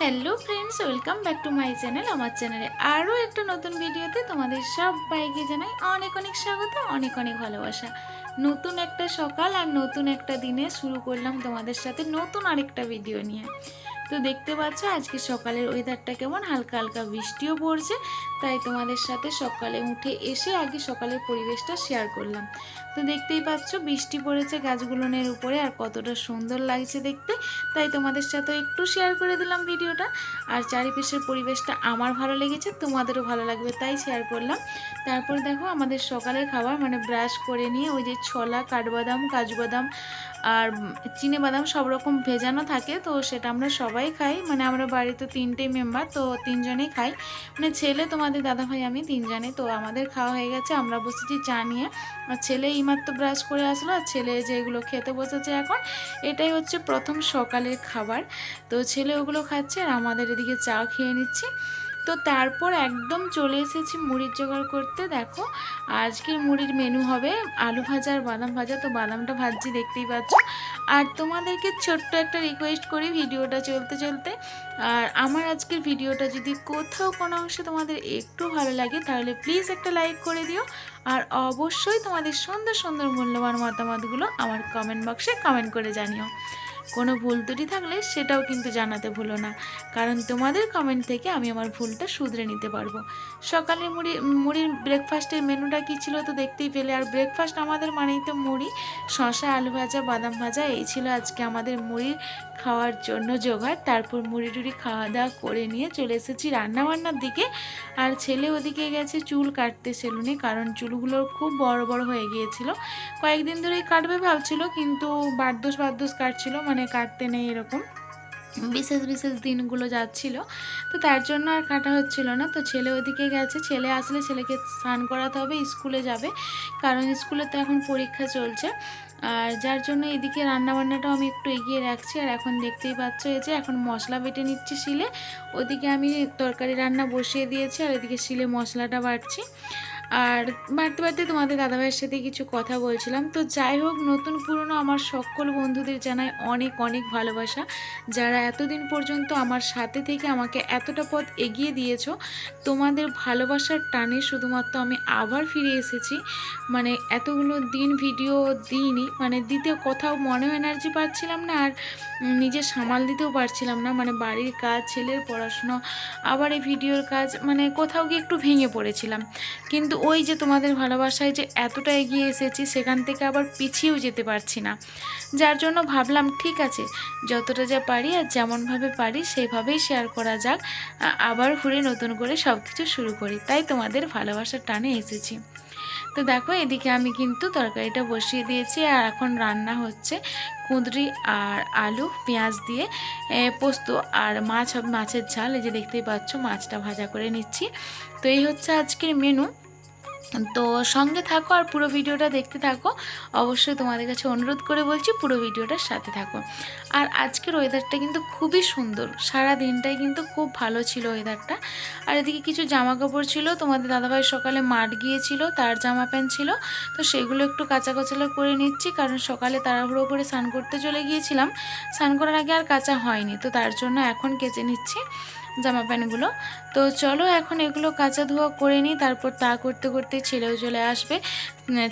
Hello friends welcome back to my channel আমার চ্যানেলে আরও একটা নতুন ভিডিওতে তোমাদের সব সবাইকে জানাই অনেক অনেক স্বাগত, অনেক অনেক ভালোবাসা। নতুন একটা সকাল আর নতুন একটা দিনে শুরু করলাম তোমাদের সাথে নতুন আরেকটা ভিডিও নিয়ে। তো দেখতে পাচ্ছ আজকে সকালের ওয়েদারটা কেমন? হালকা হালকা বৃষ্টিও পড়ছে, তাই তোমাদের সাথে সকালে উঠে এসে আগে সকালের পরিবেশটা শেয়ার করলাম। তো দেখতেই পাচ্ছ বৃষ্টি পড়েছে গাছগুলোনের উপরে আর কতটা সুন্দর লাগছে দেখতে, তাই তোমাদের সাথে একটু শেয়ার করে দিলাম ভিডিওটা। আর চারিপাশের পরিবেশটা আমার ভালো লেগেছে, তোমাদেরও ভালো লাগবে তাই শেয়ার করলাম। তারপর দেখো আমাদের সকালের খাবার মানে ব্রাশ করে নিয়ে ওই যে ছোলা, কাঠবাদাম কাজু বাদাম আর চিনে বাদাম সব রকম ভেজানো থাকে, তো সেটা আমরা সবাই খাই মানে আমরা বাড়িতে তিনটেই মেম্বার তো তিনজনেই খাই। মানে ছেলে তোমাদের দাদা ভাই আমি তিনজনে, তো আমাদের খাওয়া হয়ে গেছে, আমরা বসেছি চা নিয়ে। আর ছেলে এইমাত্র ব্রাশ করে আসলো, আর ছেলে যেগুলো খেতে বসেছে এখন, এটাই হচ্ছে প্রথম সকালের খাবার। তো ছেলে ওগুলো খাচ্ছে, আর আমাদের এদিকে চা খেয়ে নিচ্ছি। তো তারপর একদম চলে এসেছি মুড়ির জোগাড় করতে, দেখো। আজকের মুড়ির মেনু হবে আলু ভাজা আর বাদাম ভাজা। তো বাদামটা ভাজছি, দেখতেই পাচ্ছ। আর তোমাদেরকে ছোট্ট একটা রিকোয়েস্ট করি ভিডিওটা চলতে চলতে। আর আমার আজকের ভিডিওটা যদি কোথাও কোনো অংশে তোমাদের একটু ভালো লাগে, তাহলে প্লিজ একটা লাইক করে দিও। আর অবশ্যই তোমাদের সুন্দর সুন্দর, মূল্যবান মতামতগুলো আমার কমেন্ট বক্সে কমেন্ট করে জানিও। কোনো ভুল ত্রুটি থাকলে সেটাও কিন্তু জানাতে ভুলো না। কারণ তোমাদের কমেন্ট থেকে আমি আমার ভুলটা শুধরে নিতে পারব। সকালে মুড়ি, মুড়ির ব্রেকফাস্টের মেনুটা কী ছিল তো দেখতেই পেলে। আর ব্রেকফাস্ট আমাদের মানেই তো মুড়ি শশা আলু ভাজা, বাদাম ভাজা, এই ছিল আজকে আমাদের মুড়ির খাওয়ার জন্য জোগাড়, তারপর মুড়ি টুড়ি খাওয়া দাওয়া করে নিয়ে চলে এসেছি রান্নাবান্নার দিকে। আর ছেলে ওদিকে গেছে চুল কাটতে সেলুনে, কারণ চুলগুলো খুব বড় বড় হয়ে গিয়েছিল। কয়েকদিন ধরেই কাটবে ভাবছিল, কিন্তু বারদোষ বারদোষ কাটছিল মানে কাটতে নেই এরকম। বিশেষ বিশেষ দিনগুলো যাচ্ছিল, তো তার জন্য আর কাটা হচ্ছিল না। তো ছেলে ওদিকে গেছে, ছেলে আসলে ছেলেকে স্নান করাতে হবে, স্কুলে যাবে, কারণ স্কুলে তো এখন পরীক্ষা চলছে। আর যার জন্য এদিকে রান্নাবান্নাটাও আমি একটু এগিয়ে রাখছি। আর এখন দেখতেই পাচ্ছ এই যে এখন মশলা বেটে নিচ্ছি শিলে। ওদিকে আমি তরকারি রান্না বসিয়ে দিয়েছি আর এদিকে শিলে মশলাটা বাটছি। আর বাড়তে বাড়তে তোমাদের দাদাভাইয়ের সাথে কিছু কথা বলছিলাম। তো যাই হোক, নতুন পুরনো আমার সকল বন্ধুদের জানাই অনেক অনেক ভালোবাসা। যারা এতদিন পর্যন্ত আমার সাথে থেকে আমাকে এতটা পথ এগিয়ে দিয়েছ, তোমাদের ভালোবাসার টানে শুধুমাত্র আমি আবার ফিরে এসেছি। মানে এতগুলো দিন ভিডিও দিইনি মানে দিতে কোথাও মনেও এনার্জি পাচ্ছিলাম না আর নিজে সামাল দিতেও পারছিলাম না। মানে বাড়ির কাজ, ছেলের পড়াশুনো, আবার এই ভিডিওর কাজ মানে কোথাও গিয়ে একটু ভেঙে পড়েছিলাম। কিন্তু ওই যে তোমাদের ভালোবাসায় যে এতটা এগিয়ে এসেছি, সেখান থেকে আবার পিছিয়েও যেতে পারছি না। যার জন্য ভাবলাম, ঠিক আছে, যতটা যা পারি আর যেমনভাবে পারি, সেইভাবেই শেয়ার করা যাক। আবার ঘুরে নতুন করে সব কিছু শুরু করি। তাই তোমাদের ভালোবাসার টানে এসেছি। তো দেখো, এদিকে আমি কিন্তু তরকারিটা বসিয়ে দিয়েছি। আর এখন রান্না হচ্ছে কুঁদরি আর আলু, পেঁয়াজ দিয়ে পোস্ত আর মাছ, মাছের ঝাল। এই যে দেখতেই পাচ্ছ, মাছটা ভাজা করে নিচ্ছি। তো এই হচ্ছে আজকের মেনু তো সঙ্গে থাকো আর পুরো ভিডিওটা দেখতে থাকো। অবশ্যই তোমাদের কাছে অনুরোধ করে বলছি পুরো ভিডিওটার সাথে থাকো। আর আজকের ওয়েদারটা কিন্তু খুবই সুন্দর। সারা দিনটাই কিন্তু খুব ভালো ছিল ওয়েদারটা আর এদিকে কিছু জামা কাপড় ছিল, তোমাদের দাদাভাই সকালে মাঠ গিয়েছিল, তার জামা প্যান্ট ছিল। তো সেগুলো একটু কাঁচা কচলা করে নিচ্ছি, কারণ সকালে তাড়াহুড়ো করে স্নান করতে চলে গিয়েছিলাম। স্নান করার আগে আর কাঁচা হয়নি, তো তার জন্য এখন কেচে নিচ্ছি। জামা প্যান্টগুলো। তো চলো এখন এগুলো কাঁচা ধোয়া করে নিই, তারপর তা করতে করতে ছেলেও চলে আসবে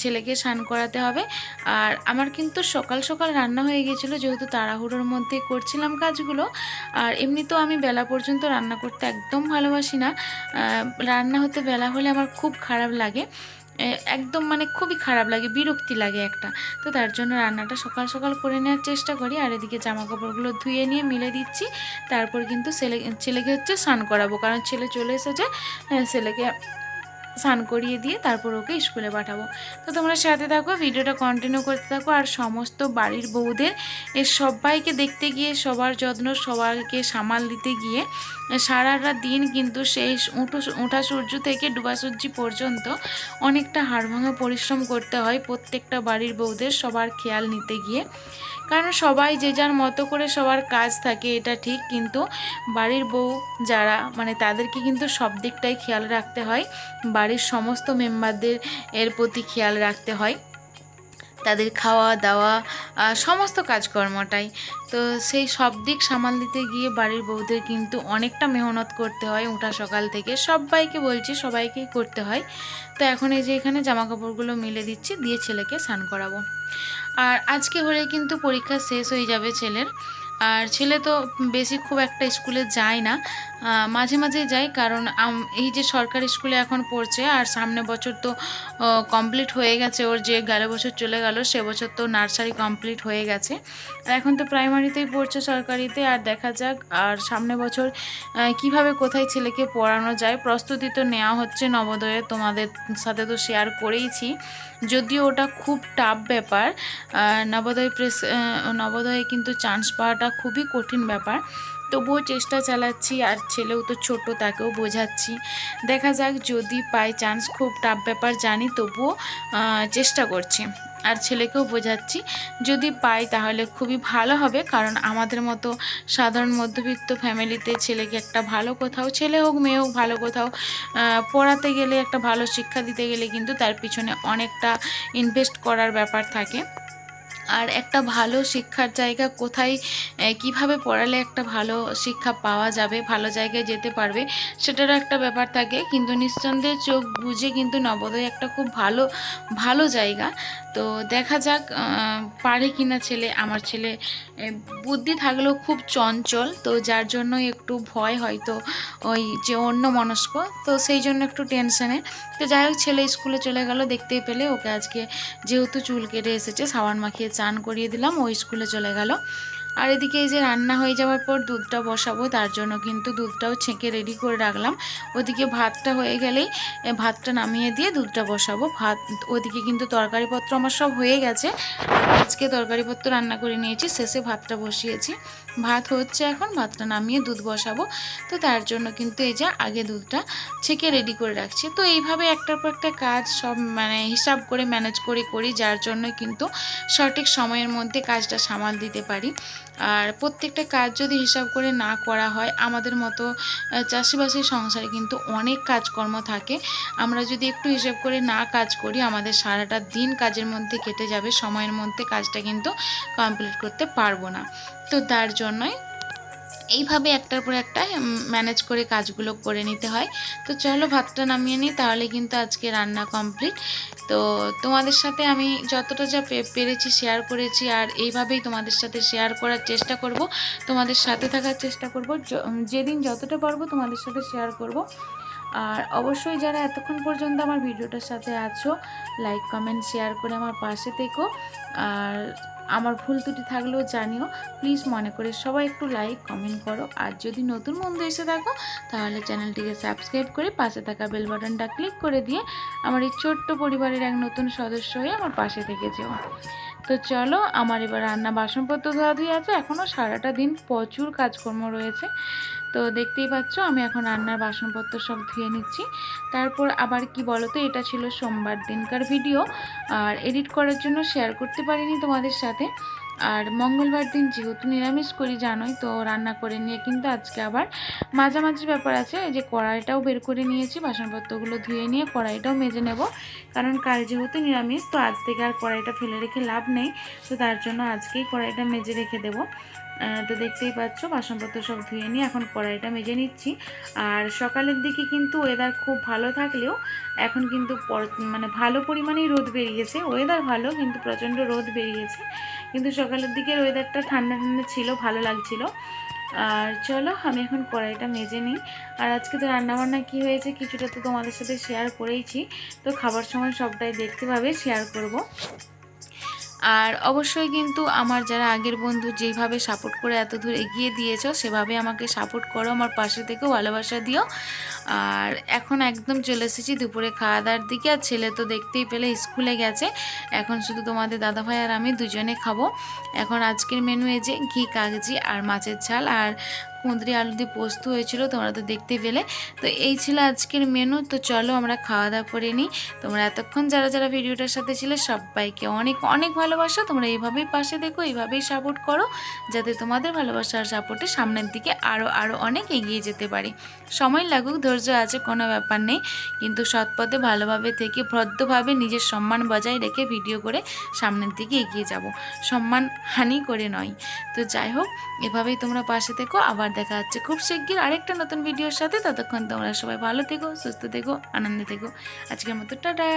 ছেলেকে স্নান করাতে হবে। আর আমার কিন্তু সকাল সকাল রান্না হয়ে গিয়েছিল, যেহেতু তাড়াহুড়োর মধ্যে করছিলাম কাজগুলো। আর এমনিতেও আমি বেলা পর্যন্ত রান্না করতে একদম ভালোবাসি না। রান্না হতে বেলা হলে আমার খুব খারাপ লাগে। একদম মানে খুবই খারাপ লাগে, বিরক্তি লাগে একটা। তো তার জন্য রান্নাটা সকাল সকাল করে নেওয়ার চেষ্টা করি, আর এদিকে জামা কাপড়গুলো ধুয়ে নিয়ে মিলে দিচ্ছি। তারপর কিন্তু ছেলে, ছেলেকে হচ্ছে স্নান করাবো, কারণ ছেলে চলে এসেছে ছেলেকে স্নান করিয়ে দিয়ে তারপর ওকে স্কুলে পাঠাবো। তো তোমরা সাথে থাকো, ভিডিওটা কন্টিনিউ করতে থাকো আর সমস্ত বাড়ির বউদের, এ সবাইকে দেখতে গিয়ে, সবার যত্ন, সবাইকে সামাল দিতে গিয়ে সারাটা দিন কিন্তু সেই উঠো উঠা সূর্য থেকে ডুবা সূর্য পর্যন্ত অনেকটা হাড়ভাঙা পরিশ্রম করতে হয় প্রত্যেকটা বাড়ির বউদের সবার খেয়াল নিতে গিয়ে। কারণ সবাই যে যার মতো করে সবার কাজ থাকে, এটা ঠিক। কিন্তু বাড়ির বউ যারা মানে তাদেরকে কিন্তু সব দিকটাই খেয়াল রাখতে হয়। বাড়ির সমস্ত মেম্বারদের এর প্রতি খেয়াল রাখতে হয়। তাদের খাওয়া দাওয়া সমস্ত কাজকর্মটাই। তো সেই সব দিক সামাল দিতে গিয়ে বাড়ির বউদের কিন্তু অনেকটা মেহনত করতে হয় উঠা সকাল থেকে। সবাইকে বলছি সবাইকেই করতে হয়। তো এখন এই যে এখানে জামা কাপড়গুলো মিলে দিচ্ছি, দিয়ে ছেলেকে স্নান করাবো। আর আজকে হলে কিন্তু পরীক্ষা শেষ হয়ে যাবে ছেলের। আর ছেলে তো বেশি খুব একটা স্কুলে যায় না। মাঝে মাঝেই যায় কারণ এই যে সরকারি স্কুলে এখন পড়ছে আর সামনে বছর তো কমপ্লিট হয়ে গেছে। ওর যে গেল বছর চলে গেল, সে বছর তো নার্সারি কমপ্লিট হয়ে গেছে। আর এখন তো প্রাইমারিতেই পড়ছে সরকারিতে। আর দেখা যাক, আর সামনে বছর কীভাবে কোথায় ছেলেকে পড়ানো যায়। প্রস্তুতি তো নেওয়া হচ্ছে নবোদয়ে। তোমাদের সাথে তো শেয়ার করেইছি। যদিও ওটা খুব টাফ ব্যাপার নবোদয় প্রেস নবোদয়ে কিন্তু চান্স পাওয়াটা খুবই কঠিন ব্যাপার। তবুও চেষ্টা চালাচ্ছি, আর ছেলেও তো ছোট, তাকেও বোঝাচ্ছি। দেখা যাক যদি পাই চান্স খুব টাফ ব্যাপার জানি, তবুও চেষ্টা করছি। আর ছেলেকেও বোঝাচ্ছি। যদি পাই তাহলে খুবই ভালো হবে, কারণ আমাদের মতো সাধারণ মধ্যবিত্ত ফ্যামিলিতে ছেলেকে একটা ভালো কোথাও, ছেলে হোক, মেয়ে হোক, ভালো কোথাও পড়াতে গেলে একটা ভালো শিক্ষা দিতে গেলে কিন্তু তার পিছনে অনেকটা ইনভেস্ট করার ব্যাপার থাকে। আর একটা ভালো শিক্ষার জায়গা কোথায় কীভাবে পড়ালে একটা ভালো শিক্ষা পাওয়া যাবে, ভালো জায়গায় যেতে পারবে, সেটারও একটা ব্যাপার থাকে। কিন্তু নিঃসন্দেহে চোখ বুঝে কিন্তু নবোদয় একটা খুব ভালো ভালো জায়গা। তো দেখা যাক পারে কিনা ছেলে, আমার ছেলে বুদ্ধি থাকলেও খুব চঞ্চল। তো যার জন্য একটু ভয় হয়তো ওই যে অন্য মনস্ক। তো সেই জন্য একটু টেনশনে তো যাই হোক, ছেলে স্কুলে চলে গেল, দেখতেই পেলে। ওকে আজকে যেহেতু চুল কেটে এসেছে, সাবান মাখিয়ে চান করিয়ে দিলাম ও স্কুলে চলে গেল। আর এদিকে এই যে রান্না হয়ে যাওয়ার পর দুধটা বসাবো, তার জন্য কিন্তু দুধটাও ছেঁকে রেডি করে রাখলাম। ওদিকে ভাতটা হয়ে গেলেই ভাতটা নামিয়ে দিয়ে দুধটা বসাবো। ভাত, ওদিকে কিন্তু তরকারিপত্র আমার সব হয়ে গেছে। আজকে তরকারিপত্র রান্না করে নিয়েছি, শেষে ভাতটা বসিয়েছি। ভাত হচ্ছে এখন, ভাতটা নামিয়ে দুধ বসাবো। তো তার জন্য কিন্তু এই যে আগে দুধটা ছেঁকে রেডি করে রাখছি। তো এইভাবে একটার পর একটা কাজ সব মানে হিসাব করে ম্যানেজ করে করি, যার জন্য কিন্তু সঠিক সময়ের মধ্যে কাজটা সামাল দিতে পারি। আর প্রত্যেকটা কাজ যদি হিসাব করে না করা হয়, আমাদের মতো চাষিবাসের সংসারে কিন্তু অনেক কাজকর্ম থাকে। আমরা যদি একটু হিসাব করে না কাজ করি, আমাদের সারাটা দিন কাজের মধ্যে কেটে যাবে, সময়ের মধ্যে কাজটা কিন্তু কমপ্লিট করতে পারব না। তো তার জন্যই এইভাবে একটার পর একটা ম্যানেজ করে কাজগুলো করে নিতে হয়। তো চলো ভাতটা নামিয়ে নিই, তাহলে কিন্তু আজকে রান্না কমপ্লিট তো তোমাদের সাথে আমি যতটা যা পেরেছি শেয়ার করেছি, আর এইভাবেই তোমাদের সাথে শেয়ার করার চেষ্টা করব। তোমাদের সাথে থাকার চেষ্টা করব। যেদিন যতটা পারব তোমাদের সাথে শেয়ার করব। আর অবশ্যই যারা এতক্ষণ পর্যন্ত আমার ভিডিওটার সাথে আছো লাইক কমেন্ট শেয়ার করে আমার পাশে থেকো। আর আমার ভুল ত্রুটি থাকলেও জানিও। প্লিজ মনে করে সবাই একটু লাইক কমেন্ট করো। আর যদি নতুন বন্ধু এসে থাকো, তাহলে চ্যানেলটিকে সাবস্ক্রাইব করে পাশে থাকা বেল বাটনটা ক্লিক করে দিয়ে আমার এই ছোট্ট পরিবারের এক নতুন সদস্য হয়ে আমার পাশে থেকে যেও। তো চলো, আমার এবার রান্না বাসনপত্র ধোয়াধুয়ি আছে। এখনও সারাটা দিন প্রচুর কাজকর্ম রয়েছে। তো দেখতেই পাচ্ছ, আমি এখন রান্নার বাসনপত্র সব ধুয়ে নিচ্ছি। তারপর আবার কি বলো তো এটা ছিল সোমবার দিনকার ভিডিও। আর এডিট করার জন্য শেয়ার করতে পারিনি তোমাদের সাথে। আর মঙ্গলবার দিন যেহেতু নিরামিষ করি, জানোই তো, রান্না করে নিয়ে কিন্তু আজকে আবার মাঝামাঝি ব্যাপার আছে। যে কড়াইটাও বের করে নিয়েছি, বাসনপত্রগুলো ধুয়ে নিয়ে কড়াইটাও মেজে নেব। কারণ কাল যেহেতু নিরামিষ, তো আজ থেকে আর কড়াইটা ফেলে রেখে লাভ নেই। তো তার জন্য আজকেই কড়াইটা মেজে রেখে দেবো। তো দেখতেই পাচ্ছ, বাসনপত্র সব ধুয়ে নিয়ে এখন কড়াইটা মেজে নিচ্ছি। আর সকালের দিকে কিন্তু ওয়েদার খুব ভালো থাকলেও এখন কিন্তু মানে ভালো পরিমাণেই রোদ বেরিয়েছে। ওয়েদার ভালো, কিন্তু প্রচণ্ড রোদ বেরিয়েছে। কিন্তু সকালের দিকে ওয়েদারটা ঠান্ডা ঠান্ডা ছিল, ভালো লাগছিল। আর চলো, আমি এখন কড়াইটা মেজে নিই। আর আজকে তো রান্নাবান্না কী হয়েছে কিছুটা তো তোমাদের সাথে শেয়ার করেইছি। তো খাবার সময় সবটাই দেখতে পাবে শেয়ার করব। আর অবশ্যই কিন্তু আমার যারা আগের বন্ধু যেভাবে সাপোর্ট করে এত দূর এগিয়ে দিয়েছ, সেভাবে আমাকে সাপোর্ট করো, আমার পাশে থেকেও ভালোবাসা দিও। আর এখন একদম চলে এসেছি দুপুরে খাওয়া দাওয়ার দিকে, আর ছেলে তো দেখতেই পেলে স্কুলে গেছে। এখন শুধু তোমাদের দাদাভাই আর আমি দুজনে খাব। এখন আজকের মেনু এই যে ঘি, কাগজি আর মাছের ঝাল। আর কুঁদরি আলু দিয়ে পোস্ত হয়েছিল, তোমরা তো দেখতে পেলে। তো এই ছিল আজকের মেনু তো চলো আমরা খাওয়া দাওয়া করে নিই। তোমরা এতক্ষণ যারা যারা ভিডিওটার সাথে ছিলে, সবাইকে অনেক অনেক ভালোবাসা। তোমরা এইভাবেই পাশে দেখো, এইভাবেই সাপোর্ট করো, যাতে তোমাদের ভালোবাসা আর সাপোর্টে সামনের দিকে আরও আরও অনেক এগিয়ে যেতে পারি। সময় লাগুক, ধৈর্য আছে, কোনো ব্যাপার নেই। কিন্তু সৎপথে, ভালোভাবে থেকে, ভদ্রভাবে নিজের সম্মান বজায় রেখে ভিডিও করে সামনের দিকে এগিয়ে যাব। সম্মান হানি করে নয়। তো যাই হোক, এভাবেই তোমরা পাশে থেকো, আবার দেখা হচ্ছে। খুব শিগগির আরেকটা নতুন ভিডিওর সাথে। ততক্ষণ তোমরা সবাই ভালো থেকো, সুস্থ থেকো, আনন্দে থেকো। আজকের মতো টাটা।